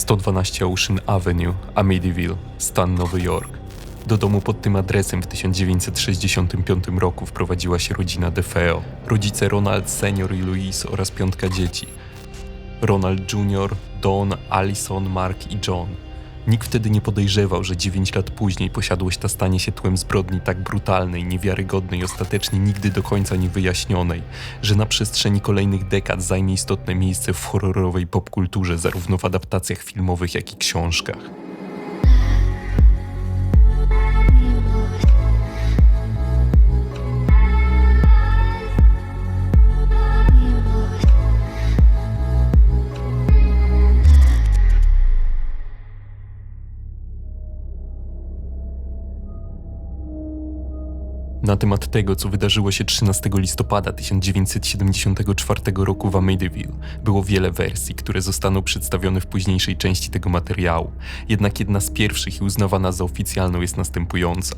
112 Ocean Avenue, Amityville, stan Nowy Jork. Do domu pod tym adresem w 1965 roku wprowadziła się rodzina DeFeo, rodzice Ronald Senior i Louise oraz piątka dzieci. Ronald Jr., Don, Allison, Mark i John. Nikt wtedy nie podejrzewał, że 9 lat później posiadłość ta stanie się tłem zbrodni tak brutalnej, niewiarygodnej ostatecznie nigdy do końca niewyjaśnionej, że na przestrzeni kolejnych dekad zajmie istotne miejsce w horrorowej popkulturze, zarówno w adaptacjach filmowych, jak i książkach. Na temat tego, co wydarzyło się 13 listopada 1974 roku w Amityville, było wiele wersji, które zostaną przedstawione w późniejszej części tego materiału. Jednak jedna z pierwszych i uznawana za oficjalną jest następująca.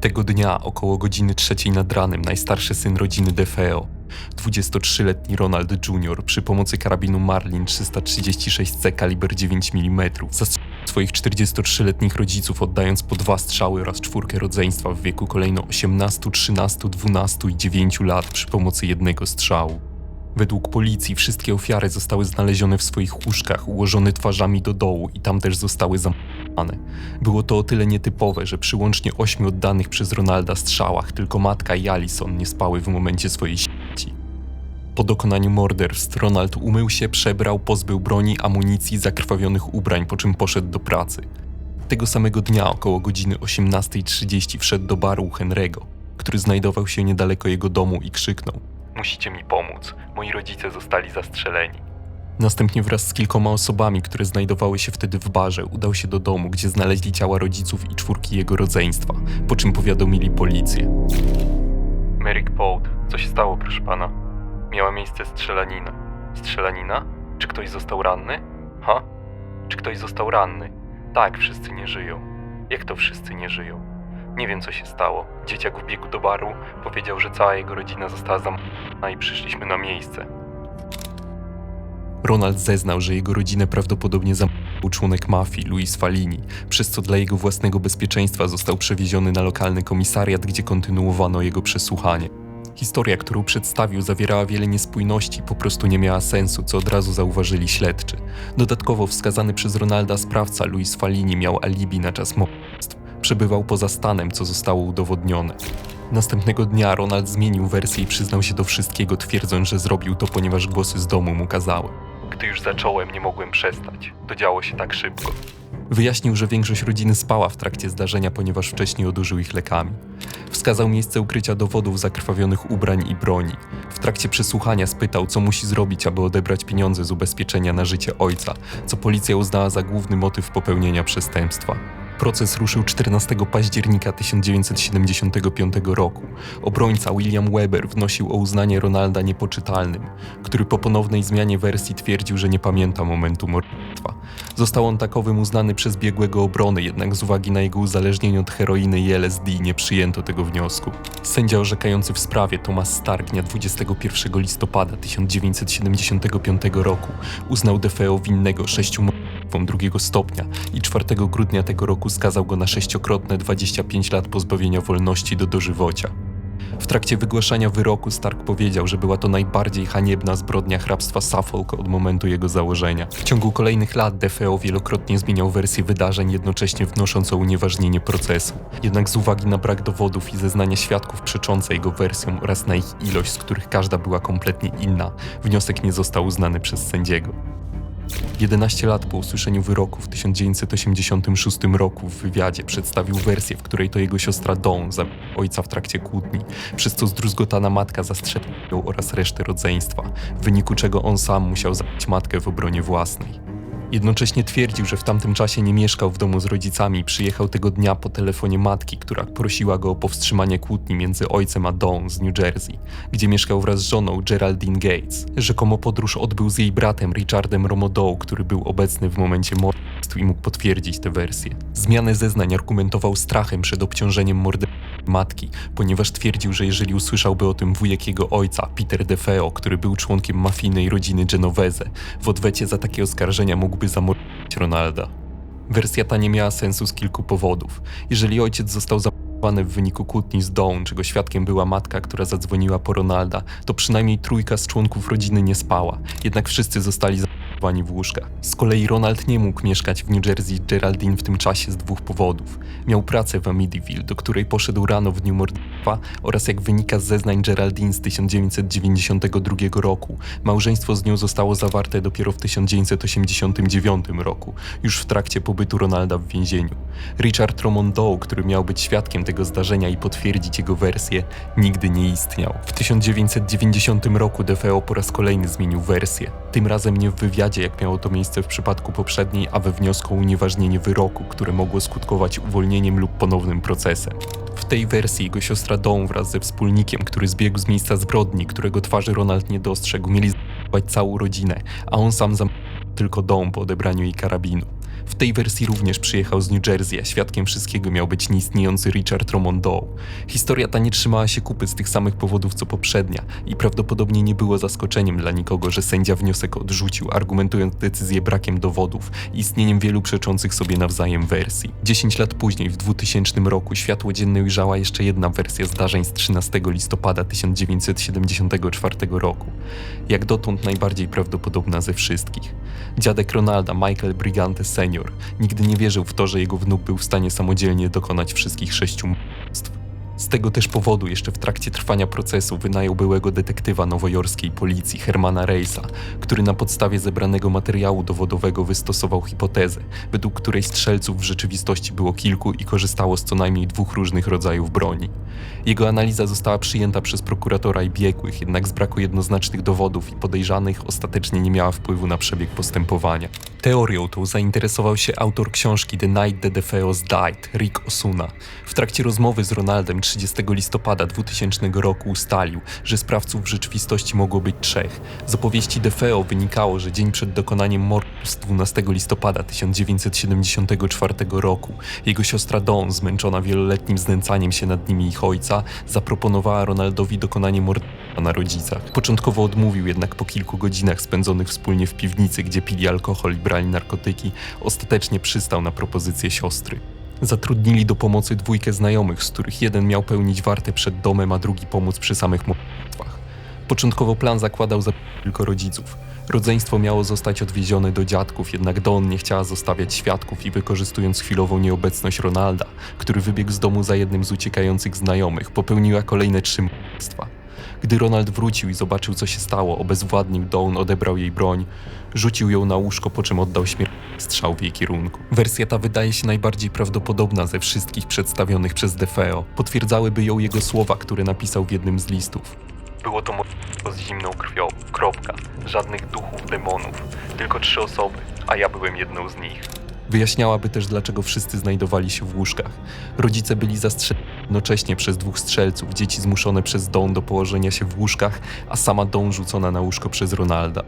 Tego dnia, około godziny trzeciej nad ranem, najstarszy syn rodziny DeFeo, 23-letni Ronald Jr. przy pomocy karabinu Marlin 336C kaliber 9 mm zastrzelił swoich 43-letnich rodziców, oddając po dwa strzały oraz czwórkę rodzeństwa w wieku kolejno 18, 13, 12 i 9 lat przy pomocy jednego strzału. Według policji wszystkie ofiary zostały znalezione w swoich łóżkach, ułożone twarzami do dołu i tam też zostały zamknięte. Było to o tyle nietypowe, że przy łącznie ośmiu oddanych przez Ronalda strzałach tylko matka i Allison nie spały w momencie swojej śmierci. Po dokonaniu morderstw Ronald umył się, przebrał, pozbył broni, amunicji, zakrwawionych ubrań, po czym poszedł do pracy. Tego samego dnia około godziny 18.30 wszedł do baru Henry'ego, który znajdował się niedaleko jego domu i krzyknął Musicie mi pomóc, moi rodzice zostali zastrzeleni. Następnie wraz z kilkoma osobami, które znajdowały się wtedy w barze, udał się do domu, gdzie znaleźli ciała rodziców i czwórki jego rodzeństwa, po czym powiadomili policję. Merrick Pout, co się stało, proszę pana? Miała miejsce strzelanina. Strzelanina? Czy ktoś został ranny? Ha? Czy ktoś został ranny? Tak, wszyscy nie żyją. Jak to wszyscy nie żyją? Nie wiem, co się stało. Dzieciak wbiegł do baru, powiedział, że cała jego rodzina została zamknięta i przyszliśmy na miejsce. Ronald zeznał, że jego rodzinę prawdopodobnie zamknął członek mafii, Luis Falini, przez co dla jego własnego bezpieczeństwa został przewieziony na lokalny komisariat, gdzie kontynuowano jego przesłuchanie. Historia, którą przedstawił, zawierała wiele niespójności, po prostu nie miała sensu, co od razu zauważyli śledczy. Dodatkowo wskazany przez Ronalda sprawca Luis Falini miał alibi na czas morderstw. Przebywał poza stanem, co zostało udowodnione. Następnego dnia Ronald zmienił wersję i przyznał się do wszystkiego, twierdząc, że zrobił to, ponieważ głosy z domu mu kazały. Gdy już zacząłem, nie mogłem przestać. To działo się tak szybko. Wyjaśnił, że większość rodziny spała w trakcie zdarzenia, ponieważ wcześniej odurzył ich lekami. Wskazał miejsce ukrycia dowodów zakrwawionych ubrań i broni. W trakcie przesłuchania spytał, co musi zrobić, aby odebrać pieniądze z ubezpieczenia na życie ojca, co policja uznała za główny motyw popełnienia przestępstwa. Proces ruszył 14 października 1975 roku. Obrońca William Weber wnosił o uznanie Ronalda niepoczytalnym, który po ponownej zmianie wersji twierdził, że nie pamięta momentu morderstwa. Został on takowym uznany przez biegłego obrony, jednak z uwagi na jego uzależnienie od heroiny i LSD nie przyjęto tego wniosku. Sędzia orzekający w sprawie Thomas Stark dnia 21 listopada 1975 roku uznał DeFeo winnego sześciu morderstwom drugiego stopnia i 4 grudnia tego roku skazał go na sześciokrotne 25 lat pozbawienia wolności do dożywocia. W trakcie wygłaszania wyroku Stark powiedział, że była to najbardziej haniebna zbrodnia hrabstwa Suffolk od momentu jego założenia. W ciągu kolejnych lat DeFeo wielokrotnie zmieniał wersję wydarzeń, jednocześnie wnosząc o unieważnienie procesu. Jednak z uwagi na brak dowodów i zeznania świadków przeczące jego wersjom oraz na ich ilość, z których każda była kompletnie inna, wniosek nie został uznany przez sędziego. 11 lat po usłyszeniu wyroku w 1986 roku w wywiadzie przedstawił wersję, w której to jego siostra Dawn zabiła ojca w trakcie kłótni, przez co zdruzgotana matka zastrzeliła ją oraz resztę rodzeństwa, w wyniku czego on sam musiał zabić matkę w obronie własnej. Jednocześnie twierdził, że w tamtym czasie nie mieszkał w domu z rodzicami przyjechał tego dnia po telefonie matki, która prosiła go o powstrzymanie kłótni między ojcem a Dawn z New Jersey, gdzie mieszkał wraz z żoną Geraldine Gates. Rzekomo podróż odbył z jej bratem Richardem Romodow, który był obecny w momencie morderstwa i mógł potwierdzić tę wersję. Zmianę zeznań argumentował strachem przed obciążeniem morderstwa matki, ponieważ twierdził, że jeżeli usłyszałby o tym wujek jego ojca, Peter DeFeo, który był członkiem mafijnej rodziny Genovese, w odwecie za takie oskarżenia mógłby zamordować Ronalda. Wersja ta nie miała sensu z kilku powodów. Jeżeli ojciec został zamordowany w wyniku kłótni z Dawn, czego świadkiem była matka, która zadzwoniła po Ronalda, to przynajmniej trójka z członków rodziny nie spała, jednak wszyscy zostali zamordowani w łóżkach. Z kolei Ronald nie mógł mieszkać w New Jersey z Geraldine w tym czasie z dwóch powodów. Miał pracę w Amityville, do której poszedł rano w dniu morderstwa oraz jak wynika z zeznań Geraldine z 1992 roku, małżeństwo z nią zostało zawarte dopiero w 1989 roku, już w trakcie pobytu Ronalda w więzieniu. Richard Romondow, który miał być świadkiem tego zdarzenia i potwierdzić jego wersję, nigdy nie istniał. W 1990 roku DeFeo po raz kolejny zmienił wersję. Tym razem nie w wywiadzie, jak miało to miejsce w przypadku poprzedniej, a we wniosku o unieważnienie wyroku, które mogło skutkować uwolnieniem lub ponownym procesem. W tej wersji jego siostra Dawn wraz ze wspólnikiem, który zbiegł z miejsca zbrodni, którego twarzy Ronald nie dostrzegł, mieli zabić całą rodzinę, a on sam zam tylko Dawn po odebraniu jej karabinu. W tej wersji również przyjechał z New Jersey, a świadkiem wszystkiego miał być nieistniejący Richard Romondow. Historia ta nie trzymała się kupy z tych samych powodów co poprzednia i prawdopodobnie nie było zaskoczeniem dla nikogo, że sędzia wniosek odrzucił, argumentując decyzję brakiem dowodów i istnieniem wielu przeczących sobie nawzajem wersji. 10 lat później, w 2000 roku, światło dzienne ujrzała jeszcze jedna wersja zdarzeń z 13 listopada 1974 roku. Jak dotąd najbardziej prawdopodobna ze wszystkich. Dziadek Ronalda, Michael Brigante Senior, nigdy nie wierzył w to, że jego wnuk był w stanie samodzielnie dokonać wszystkich sześciu morderstw. Z tego też powodu jeszcze w trakcie trwania procesu wynajął byłego detektywa nowojorskiej policji Hermana Reisa, który na podstawie zebranego materiału dowodowego wystosował hipotezę, według której strzelców w rzeczywistości było kilku i korzystało z co najmniej dwóch różnych rodzajów broni. Jego analiza została przyjęta przez prokuratora i biegłych, jednak z braku jednoznacznych dowodów i podejrzanych ostatecznie nie miała wpływu na przebieg postępowania. Teorią tą zainteresował się autor książki The Night the Defeos Died, Rick Osuna. W trakcie rozmowy z Ronaldem 30 listopada 2000 roku ustalił, że sprawców w rzeczywistości mogło być trzech. Z opowieści DeFeo wynikało, że dzień przed dokonaniem morderstw 12 listopada 1974 roku jego siostra Dawn, zmęczona wieloletnim znęcaniem się nad nimi ich ojca, zaproponowała Ronaldowi dokonanie morderstwa na rodzicach. Początkowo odmówił, jednak po kilku godzinach spędzonych wspólnie w piwnicy, gdzie pili alkohol i brali narkotyki, ostatecznie przystał na propozycję siostry. Zatrudnili do pomocy dwójkę znajomych, z których jeden miał pełnić wartę przed domem, a drugi pomóc przy samych morderstwach. Początkowo plan zakładał zabić tylko rodziców. Rodzeństwo miało zostać odwiezione do dziadków, jednak Dawn nie chciała zostawiać świadków i wykorzystując chwilową nieobecność Ronalda, który wybiegł z domu za jednym z uciekających znajomych, popełniła kolejne trzy morderstwa. Gdy Ronald wrócił i zobaczył, co się stało, obezwładnił Dawn, odebrał jej broń, rzucił ją na łóżko, po czym oddał śmiertelny strzał w jej kierunku. Wersja ta wydaje się najbardziej prawdopodobna ze wszystkich przedstawionych przez DeFeo. Potwierdzałyby ją jego słowa, które napisał w jednym z listów. Było to morderstwo z zimną krwią. Kropka. Żadnych duchów, demonów. Tylko trzy osoby, a ja byłem jedną z nich. Wyjaśniałaby też, dlaczego wszyscy znajdowali się w łóżkach. Rodzice byli zastrzeleni jednocześnie przez dwóch strzelców, dzieci zmuszone przez Dawn do położenia się w łóżkach, a sama Dawn rzucona na łóżko przez Ronalda.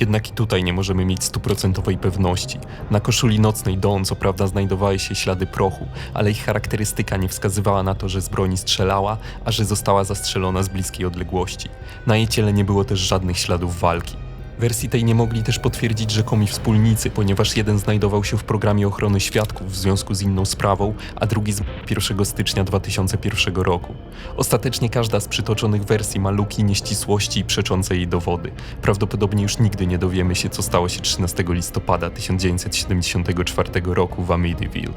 Jednak i tutaj nie możemy mieć stuprocentowej pewności. Na koszuli nocnej Dawn co prawda znajdowały się ślady prochu, ale ich charakterystyka nie wskazywała na to, że z broni strzelała, a że została zastrzelona z bliskiej odległości. Na jej ciele nie było też żadnych śladów walki. Wersji tej nie mogli też potwierdzić rzekomi wspólnicy, ponieważ jeden znajdował się w programie ochrony świadków w związku z inną sprawą, a drugi z 1 stycznia 2001 roku. Ostatecznie każda z przytoczonych wersji ma luki, nieścisłości i przeczące jej dowody. Prawdopodobnie już nigdy nie dowiemy się, co stało się 13 listopada 1974 roku w Amityville.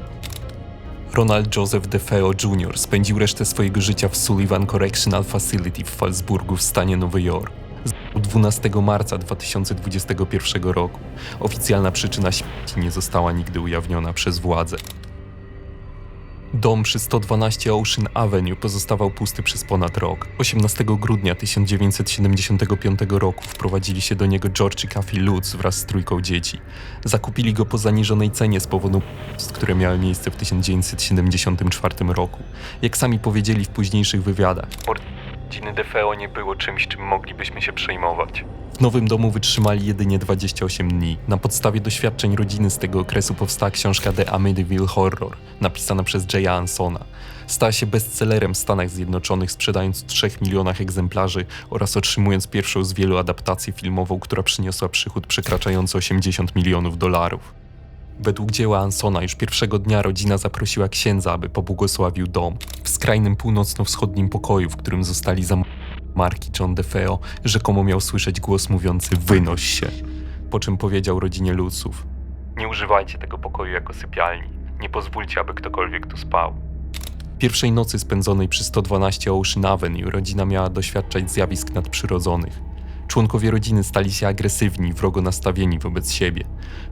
Ronald Joseph DeFeo Jr. spędził resztę swojego życia w Sullivan Correctional Facility w Fallsburgu w stanie Nowy Jork. Zmarł 12 marca 2021 roku. Oficjalna przyczyna śmierci nie została nigdy ujawniona przez władze. Dom przy 112 Ocean Avenue pozostawał pusty przez ponad rok. 18 grudnia 1975 roku wprowadzili się do niego George i Kathy Lutz wraz z trójką dzieci. Zakupili go po zaniżonej cenie z powodu które miały miejsce w 1974 roku. Jak sami powiedzieli w późniejszych wywiadach, rodziny DeFeo nie było czymś, czym moglibyśmy się przejmować. W nowym domu wytrzymali jedynie 28 dni. Na podstawie doświadczeń rodziny z tego okresu powstała książka The Amityville Horror, napisana przez Jaya Ansona. Stała się bestsellerem w Stanach Zjednoczonych, sprzedając w 3 milionach egzemplarzy oraz otrzymując pierwszą z wielu adaptacji filmową, która przyniosła przychód przekraczający 80 milionów dolarów. Według dzieła Ansona już pierwszego dnia rodzina zaprosiła księdza, aby pobłogosławił dom. W skrajnym północno-wschodnim pokoju, w którym zostali zam... Marki John DeFeo, rzekomo miał słyszeć głos mówiący wynoś się, po czym powiedział rodzinie Luców Nie używajcie tego pokoju jako sypialni, nie pozwólcie, aby ktokolwiek tu spał. Pierwszej nocy spędzonej przy 112 Ocean Avenue rodzina miała doświadczać zjawisk nadprzyrodzonych. Członkowie rodziny stali się agresywni, wrogo nastawieni wobec siebie.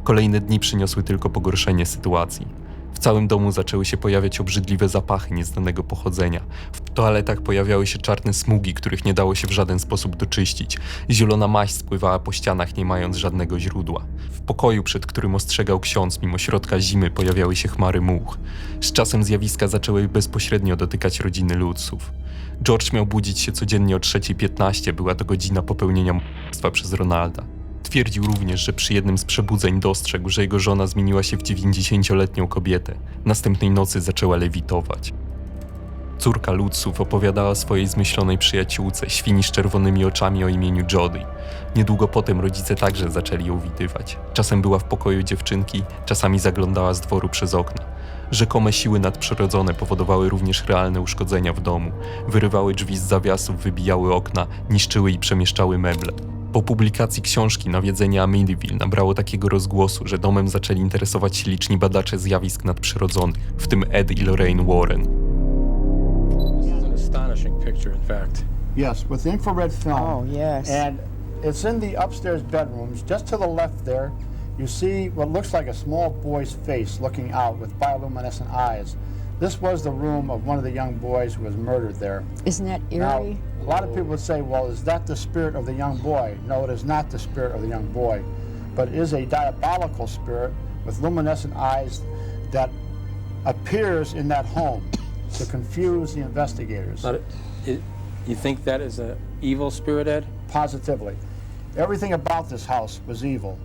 Kolejne dni przyniosły tylko pogorszenie sytuacji. W całym domu zaczęły się pojawiać obrzydliwe zapachy nieznanego pochodzenia. W toaletach pojawiały się czarne smugi, których nie dało się w żaden sposób doczyścić. Zielona maź spływała po ścianach, nie mając żadnego źródła. W pokoju, przed którym ostrzegał ksiądz, mimo środka zimy pojawiały się chmary much. Z czasem zjawiska zaczęły bezpośrednio dotykać rodziny Ludzów. George miał budzić się codziennie o 3.15, była to godzina popełnienia morderstwa przez Ronalda. Twierdził również, że przy jednym z przebudzeń dostrzegł, że jego żona zmieniła się w 90-letnią kobietę. Następnej nocy zaczęła lewitować. Córka Lutzów opowiadała swojej zmyślonej przyjaciółce, świni z czerwonymi oczami o imieniu Jody. Niedługo potem rodzice także zaczęli ją widywać. Czasem była w pokoju dziewczynki, czasami zaglądała z dworu przez okna. Rzekome siły nadprzyrodzone powodowały również realne uszkodzenia w domu. Wyrywały drzwi z zawiasów, wybijały okna, niszczyły i przemieszczały meble. Po publikacji książki Nawiedzenie Amityville nabrało takiego rozgłosu, że domem zaczęli interesować się liczni badacze zjawisk nadprzyrodzonych, w tym Ed i Lorraine Warren. Yes, with infrared film. Oh, yes. And it's in the upstairs bedrooms. Just to the left there, you see what looks like a small boy's face looking out with bioluminescent eyes. This was the room of one of the young boys who was murdered there. Isn't that eerie? Now, eerie? a lot of people would say, well, is that the spirit of the young boy? No, it is not the spirit of the young boy, but it is a diabolical spirit with luminescent eyes that appears in that home to confuse the investigators. Not a- it- you think that is an evil spirit, Ed? Positively. Everything about this house was evil.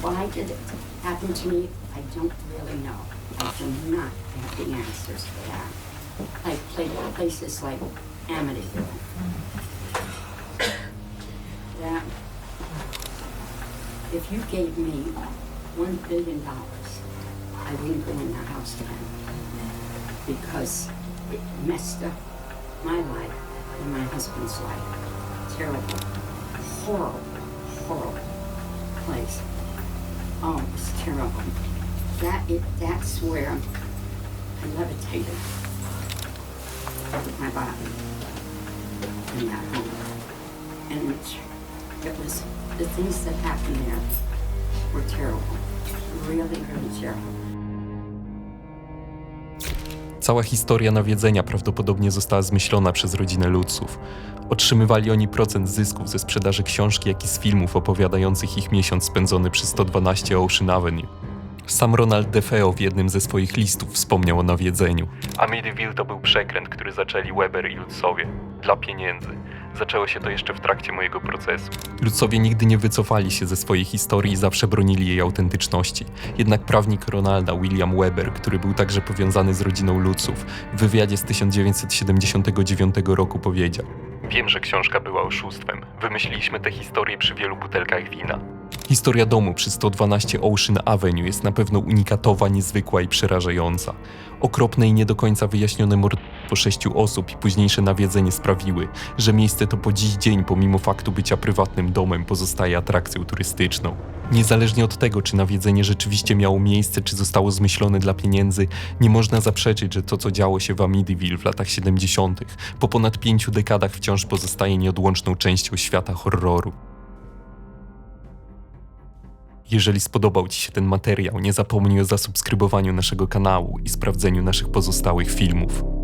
Why did it happen to me? I don't really know. I do not have the answers for that. I played places like Amityville. That if you gave me one billion dollars, I wouldn't go in that house again because it messed up my life and my husband's life. Terrible, horrible, horrible place. Oh, it was terrible. That it, that's where I levitated my body in that home. And it, it was, the things that happened there were terrible. Really, really terrible. Cała historia nawiedzenia prawdopodobnie została zmyślona przez rodzinę Lutzów. Otrzymywali oni procent zysków ze sprzedaży książki, jak i z filmów opowiadających ich miesiąc spędzony przy 112 Ocean Avenue. Sam Ronald DeFeo w jednym ze swoich listów wspomniał o nawiedzeniu. Amityville to był przekręt, który zaczęli Weber i Lutzowie. Dla pieniędzy. Zaczęło się to jeszcze w trakcie mojego procesu. Lutzowie nigdy nie wycofali się ze swojej historii i zawsze bronili jej autentyczności. Jednak prawnik Ronalda, William Weber, który był także powiązany z rodziną Lutzów, w wywiadzie z 1979 roku powiedział Wiem, że książka była oszustwem. Wymyśliliśmy tę historię przy wielu butelkach wina. Historia domu przy 112 Ocean Avenue jest na pewno unikatowa, niezwykła i przerażająca. Okropne i nie do końca wyjaśnione morderstwo sześciu osób i późniejsze nawiedzenie sprawiły, że miejsce to po dziś dzień, pomimo faktu bycia prywatnym domem, pozostaje atrakcją turystyczną. Niezależnie od tego, czy nawiedzenie rzeczywiście miało miejsce, czy zostało zmyślone dla pieniędzy, nie można zaprzeczyć, że to, co działo się w Amityville w latach 70., po ponad pięciu dekadach wciąż pozostaje nieodłączną częścią świata horroru. Jeżeli spodobał Ci się ten materiał, nie zapomnij o zasubskrybowaniu naszego kanału i sprawdzeniu naszych pozostałych filmów.